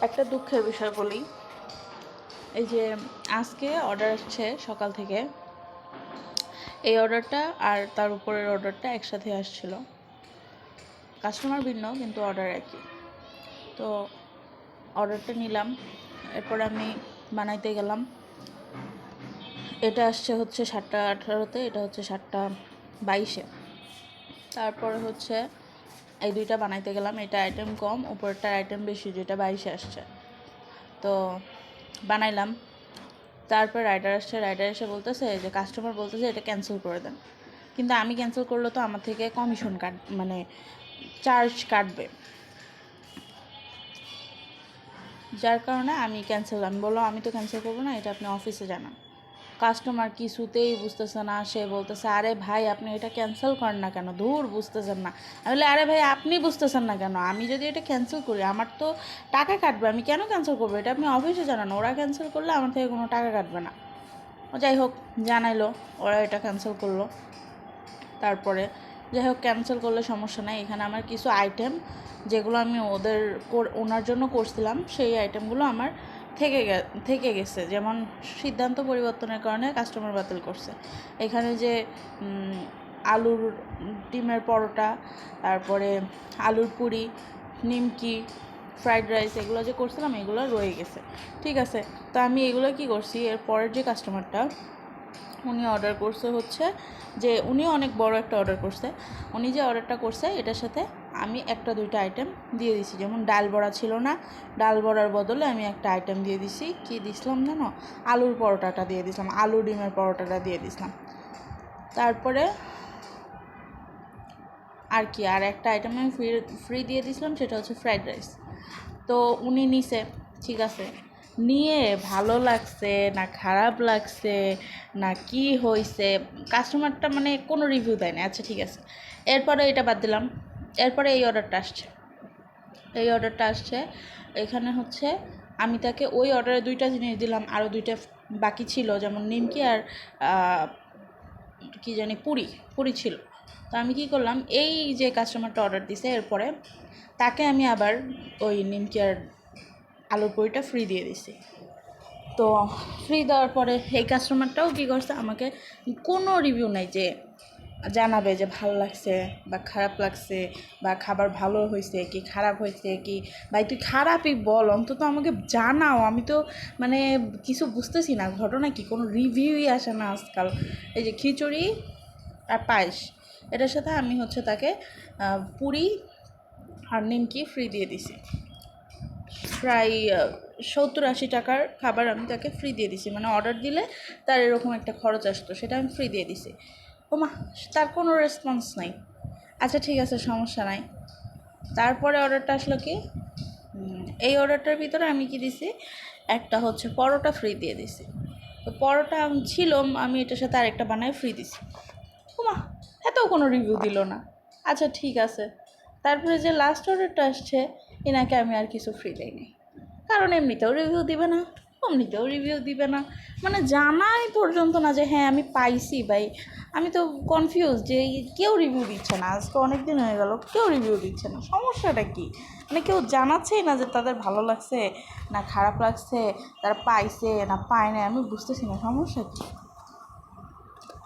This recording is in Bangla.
একটা দুঃখের বিষয় বলি। এই যে আজকে অর্ডার আসছে সকাল থেকে। এই অর্ডারটা আর তার উপরের অর্ডারটা একসাথে আসছিল। কাস্টমার ভিন্ন, কিন্তু অর্ডার একই। তো অর্ডারটা নিলাম। এরপর আমি বানাইতে গেলাম। এটা আসছে হচ্ছে সাতটা আঠারোতে, এটা হচ্ছে সাতটা বাইশে। তারপরে হচ্ছে এই দুইটা বানাইতে গেলাম। এটা আইটেম কম উপরটার আইটেম বেশি যেটা বাইশে আসছে। তো বানাইলাম। তারপর রাইডার আসছে রাইডার এসে বলতেছে যে কাস্টমার বলতেছে, এটা ক্যান্সেল করে দেন। কিন্তু আমি ক্যান্সেল করলে তো আমার থেকে কমিশন কাট মানে চার্জ কাটবে। যার কারণে আমি ক্যান্সেল আমি বললাম, আমি তো ক্যান্সেল করব না, এটা আপনি অফিসে জানান। কাস্টমার কিছুতেই বুঝতেছে না, সে বলতেছে, আরে ভাই, আপনি এটা ক্যান্সেল করেন না কেন? দূর বুঝতেছেন না। আমি বলি, আরে ভাই, আপনি বুঝতেছেন না কেন? আমি যদি এটা ক্যান্সেল করি, আমার তো টাকা কাটবে, আমি কেন ক্যান্সেল করব? এটা আপনি অফিসে জানান, ওরা ক্যান্সেল করলে আমার থেকে কোনো টাকা কাটবে না। ও যাই হোক, জানাইলো, ওরা এটা ক্যান্সেল করল। তারপরে, যাই হোক ক্যান্সেল করলে সমস্যা নাই। এখানে আমার কিছু আইটেম যেগুলো আমি ওদের ওনার জন্য করছিলাম, সেই আইটেমগুলো আমার থেকে থেকে গেছে। যেমন সিদ্ধান্ত পরিবর্তনের কারণে কাস্টমার বাতিল করছে। এখানে যে আলুর ডিমের পরোটা, তারপরে আলুর পুরি, নিমকি ফ্রাইড রাইস এগুলো যে করছিলাম, এগুলো রয়ে গেছে। ঠিক আছে? তো আমি এগুলো কি করছি? এর পরের যে কাস্টমারটা উনি অর্ডার করছে হচ্ছে যে, উনিও অনেক বড় একটা অর্ডার করছে। উনি যে অর্ডারটা করছে, এটার সাথে আমি একটা, দুইটা আইটেম দিয়ে দিছি। যেমন ডাল বড়া ছিল না, ডাল বড়ার বদলে আমি একটা আইটেম দিয়ে দিছি। কি দিছিলাম জানো? আলুর পরোটাটা দিয়ে দিছিলাম, আলু ডিমের পরোটাটা দিয়ে দিছিলাম। তারপরে আর কি, আর একটা আইটেম আমি ফ্রি ফ্রি দিয়ে দিছিলাম, সেটা হচ্ছে ফ্রাইড রাইস তো উনি নিছে, ঠিক আছে। নিয়ে ভালো লাগছে, না খারাপ লাগছে, না কি হয়েছে কাস্টমারটা মানে কোনো রিভিউ দেয় না আচ্ছা ঠিক আছে। এরপরে এটা বাদ দিলাম। এরপরে এই অর্ডারটা আসছে। এই অর্ডারটা আসছে। এখানে হচ্ছে আমি তাকে ওই অর্ডারে দুইটা জিনিস দিলাম, আরও দুইটা বাকি ছিল, যেমন নিমকি আর কি জানি, পুরি পুরি ছিল। তো আমি কি করলাম, এই যে কাস্টমারটা অর্ডার দিছে, এরপরে তাকে আমি আবার ওই নিমকি আর আলুর পুরিটা ফ্রি দিয়ে দিছি। তো ফ্রি দেওয়ার পরে এই কাস্টমারটাও কী করছে, আমাকে কোনো রিভিউ নাই যে জানাবে যে ভালো লাগছে বা খারাপ লাগছে বা খাবার ভালো হয়েছে, কি খারাপ হয়েছে, কি ভাই তুই খারাপই বল, অন্তত আমাকে জানাও। আমি তো মানে কিছু বুঝতেছি না, ঘটনা কি? কোনো রিভিউই আসে না আজকাল। এই যে খিচুড়ি আর পায়েস, এটার সাথে আমি হচ্ছে তাকে পুরি আর নিমকি ফ্রি দিয়ে দিছি। প্রায় সত্তর আশি টাকার খাবার আমি তাকে ফ্রি দিয়ে দিছি। মানে অর্ডার দিলে তার এরকম একটা খরচ আসতো, সেটা আমি ফ্রি দিয়ে দিছি। ওমা, তার কোনো রেসপন্স নাই। আচ্ছা ঠিক আছে, সমস্যা নাই। তারপরে অর্ডারটা আসলো কি? এই অর্ডারটার ভিতরে আমি কি দিছি? একটা হচ্ছে পরোটা ফ্রি দিয়ে দিছি। তো পরোটা ছিল, আমি এটার সাথে আরেকটা বানায় ফ্রি দিছি। ওমা এতেও কোনো রিভিউ দিল না। আচ্ছা ঠিক আছে। তারপরে যে লাস্ট অর্ডারটা আসছে, এনাকে আমি আর কিছু ফ্রি দেয়নি কারণ এমনিতেও রিভিউ দিবে না। এমনিতেও রিভিউ দিবে না। মানে জানাই পর্যন্ত না যে হ্যাঁ আমি পাইছি ভাই। আমি তো কনফিউজ যে কেউ রিভিউ দিচ্ছে না। আজকে অনেক দিন হয়ে গেল, কেউ রিভিউ দিচ্ছে না। সমস্যাটা কি? মানে কেউ জানাচ্ছেই না যে, তাদের ভালো লাগছে না খারাপ লাগছে? তারা পাইছে না পায় না আমি বুঝতেছি না, সমস্যা কী?